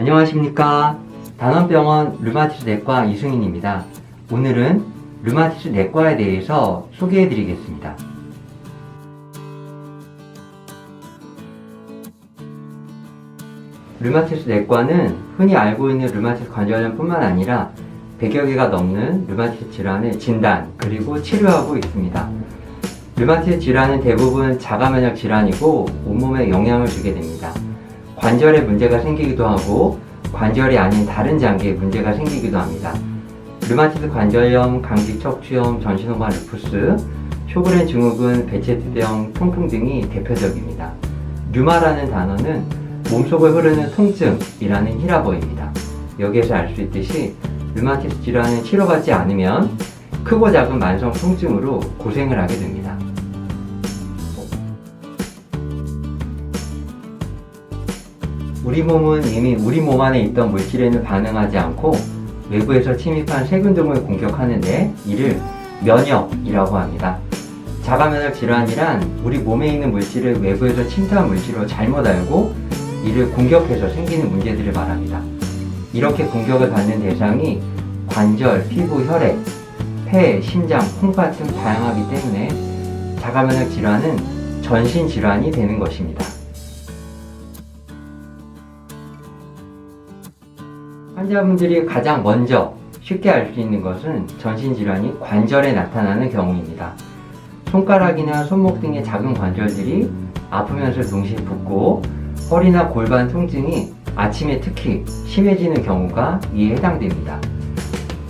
안녕하십니까. 단원병원 류마티스 내과 이승인입니다. 오늘은 류마티스 내과에 대해서 소개해 드리겠습니다. 류마티스 내과는 흔히 알고 있는 류마티스 관절염뿐만 아니라 100여 개가 넘는 류마티스 질환을 진단 그리고 치료하고 있습니다. 류마티스 질환은 대부분 자가면역 질환이고 온몸에 영향을 주게 됩니다. 관절에 문제가 생기기도 하고 관절이 아닌 다른 장기에 문제가 생기기도 합니다. 류마티스 관절염, 강직 척추염, 전신호반 루푸스, 쇼그렌 증후군, 베체트병, 통풍 등이 대표적입니다. 류마라는 단어는 몸속을 흐르는 통증이라는 히라버입니다. 여기에서 알 수 있듯이 류마티스 질환을 치료받지 않으면 크고 작은 만성 통증으로 고생을 하게 됩니다. 우리 몸은 이미 우리 몸 안에 있던 물질에는 반응하지 않고 외부에서 침입한 세균 등을 공격하는데 이를 면역이라고 합니다. 자가면역 질환이란 우리 몸에 있는 물질을 외부에서 침투한 물질로 잘못 알고 이를 공격해서 생기는 문제들을 말합니다. 이렇게 공격을 받는 대상이 관절, 피부, 혈액, 폐, 심장, 콩팥 등 다양하기 때문에 자가면역 질환은 전신 질환이 되는 것입니다. 환자분들이 가장 먼저 쉽게 알 수 있는 것은 전신 질환이 관절에 나타나는 경우입니다. 손가락이나 손목 등의 작은 관절들이 아프면서 동시에 붓고 허리나 골반 통증이 아침에 특히 심해지는 경우가 이에 해당됩니다.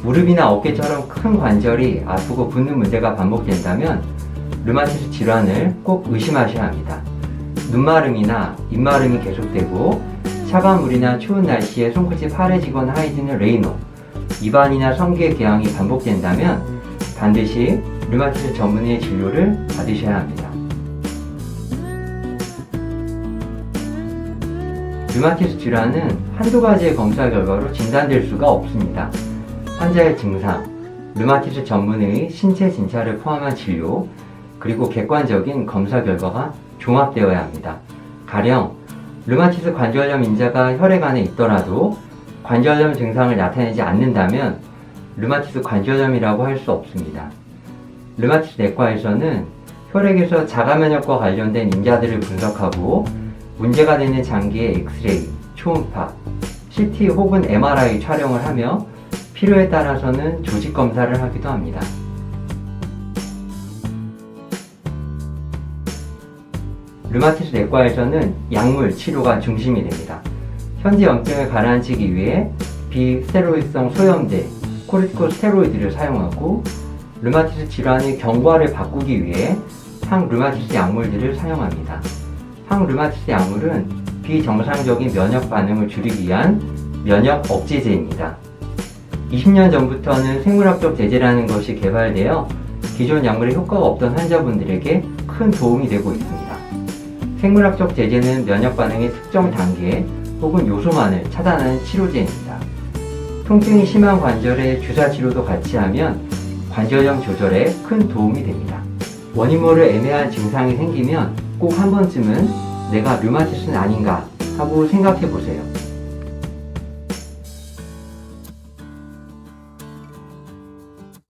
무릎이나 어깨처럼 큰 관절이 아프고 붓는 문제가 반복된다면 류마티스 질환을 꼭 의심하셔야 합니다. 눈마름이나 입마름이 계속되고 차가운 물이나 추운 날씨에 손끝이 파래지거나 하얘지는 레이노, 입안이나 성기의 궤양이 반복된다면 반드시 류마티스 전문의의 진료를 받으셔야 합니다. 류마티스 질환은 한두 가지의 검사 결과로 진단될 수가 없습니다. 환자의 증상, 류마티스 전문의의 신체 진찰을 포함한 진료, 그리고 객관적인 검사 결과가 종합되어야 합니다. 가령 류마티스 관절염 인자가 혈액 안에 있더라도 관절염 증상을 나타내지 않는다면 류마티스 관절염이라고 할 수 없습니다. 류마티스 내과에서는 혈액에서 자가면역과 관련된 인자들을 분석하고 문제가 되는 장기의 엑스레이, 초음파, CT 혹은 MRI 촬영을 하며 필요에 따라서는 조직 검사를 하기도 합니다. 류마티스 내과에서는 약물 치료가 중심이 됩니다. 현재 염증을 가라앉히기 위해 비스테로이드성 소염제, 코르티코스테로이드를 사용하고 류마티스 질환의 경과를 바꾸기 위해 항류마티스 약물들을 사용합니다. 항류마티스 약물은 비정상적인 면역 반응을 줄이기 위한 면역 억제제입니다. 20년 전부터는 생물학적 제제라는 것이 개발되어 기존 약물의 효과가 없던 환자분들에게 큰 도움이 되고 있습니다. 생물학적 제제는 면역 반응의 특정 단계 혹은 요소만을 차단하는 치료제입니다. 통증이 심한 관절에 주사 치료도 같이 하면 관절염 조절에 큰 도움이 됩니다. 원인 모를 애매한 증상이 생기면 꼭 한 번쯤은 내가 류마티스는 아닌가 하고 생각해 보세요.